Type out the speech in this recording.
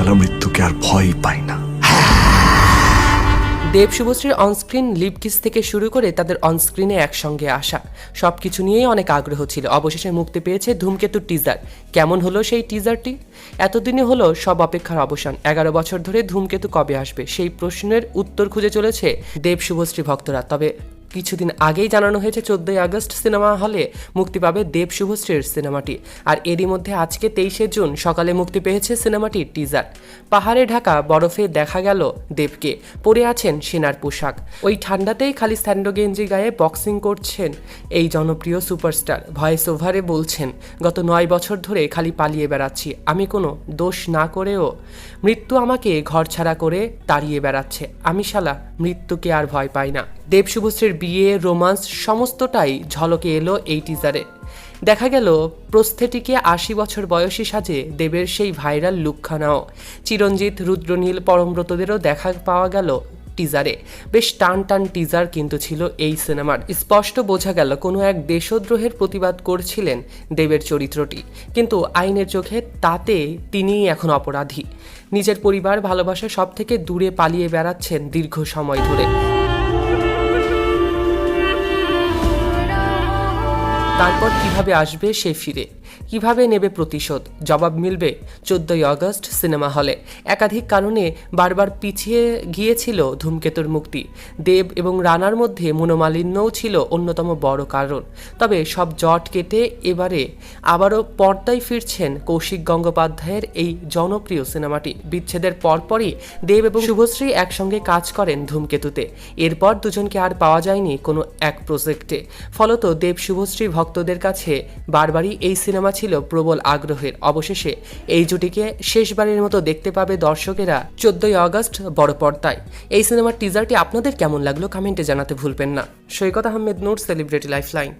ছাড়া মৃত্যুকে আর ভয়ই পাই না। দেব শুভশ্রীর অনস্ক্রিন লিপকিস থেকে শুরু করে তাদের অনস্ক্রিনে একসঙ্গে আসা। সব কিছু নিয়েই অনেক আগ্রহ ছিল। অবশেষে মুক্তি পেয়েছে ধূমকেতু টিজার কেমন হলো সেই টিজারটি এতদিনে হলো সব অপেক্ষার অবসান। এগারো বছর ধরে ধূমকেতু কবে আসবে? সেই প্রশ্নের উত্তর খুঁজে চলেছে দেব শুভশ্রী ভক্তরা। তবে কিছুদিন আগেই জানানো হয়েছে চোদ্দই আগস্ট সিনেমা হলে মুক্তি পাবে দেব শুভশ্রীর সিনেমাটি। আর এরই মধ্যে আজকে তেইশে জুন সকালে মুক্তি পেয়েছে সিনেমাটির টিজার। পাহাড়ে ঢাকা বরফে দেখা গেল দেবকে। পরে আছেন সেনার পোশাক। ওই ঠান্ডাতেই খালি স্যান্ডো গেঞ্জি গায়ে বক্সিং করছেন এই জনপ্রিয় সুপারস্টার। ভয়েস ওভারে বলছেন, গত নয় বছর ধরে খালি পালিয়ে বেড়াচ্ছি। আমি কোনো দোষ না করেও মৃত্যু আমাকে ঘরছাড়া করে তাড়িয়ে বেড়াচ্ছে। আমি শালা মৃত্যুকে আর ভয় পাই না। দেব শুভশ্রীর বিয়ে, রোমান্স সমস্তটাই ঝলকে এলো এই টিজারে দেখা গেল, প্রস্থেটিকে আশি বছর বয়সী সাজে দেবের সেই ভাইরাল লুকখানাও। চিরঞ্জিত, রুদ্রনীল, পরমব্রতদেরও দেখা পাওয়া গেল টিজারে বেশ টান টান টিজার কিন্তু ছিল এই সিনেমার স্পষ্ট বোঝা গেল, কোনো এক দেশদ্রোহের প্রতিবাদ করছিলেন দেবের চরিত্রটি। কিন্তু আইনের চোখে তাতে তিনিই এখন অপরাধী। নিজের পরিবার ভালোবাসা সব থেকে দূরে পালিয়ে বেড়াচ্ছেন দীর্ঘ সময় ধরে। তারপর কীভাবে আসবে সে ফিরে। কীভাবে নেবে প্রতিশোধ? জবাব মিলবে চোদ্দই আগস্ট সিনেমা হলে। একাধিক কারণে বারবার পিছিয়ে গিয়েছিল ধূমকেতুর মুক্তি। দেব এবং রানার মধ্যে মনোমালিন্যও ছিল অন্যতম বড় কারণ। তবে সব জট কেটে এবারে আবারও পর্দায় ফিরছেন কৌশিক গঙ্গোপাধ্যায়ের এই জনপ্রিয় সিনেমাটি। বিচ্ছেদের পরপরই দেব এবং শুভশ্রী একসঙ্গে কাজ করেন ধূমকেতুতে। এরপর দুজনকে আর পাওয়া যায়নি কোনো এক প্রজেক্টে। ফলত দেব, শুভশ্রী ভক্তদের কাছে বারবারই এই সিনেমা ছিল প্রবল আগ্রহের অবশেষে। এই জুটিকে শেষবারের মতো দেখতে পাবে দর্শকেরা চোদ্দই আগস্ট বড় পর্দায় এই সিনেমার টিজারটি আপনাদের কেমন লাগল? কমেন্টে জানাতে ভুলবেন না। Saikat Ahmed, Noor celebrity lifeline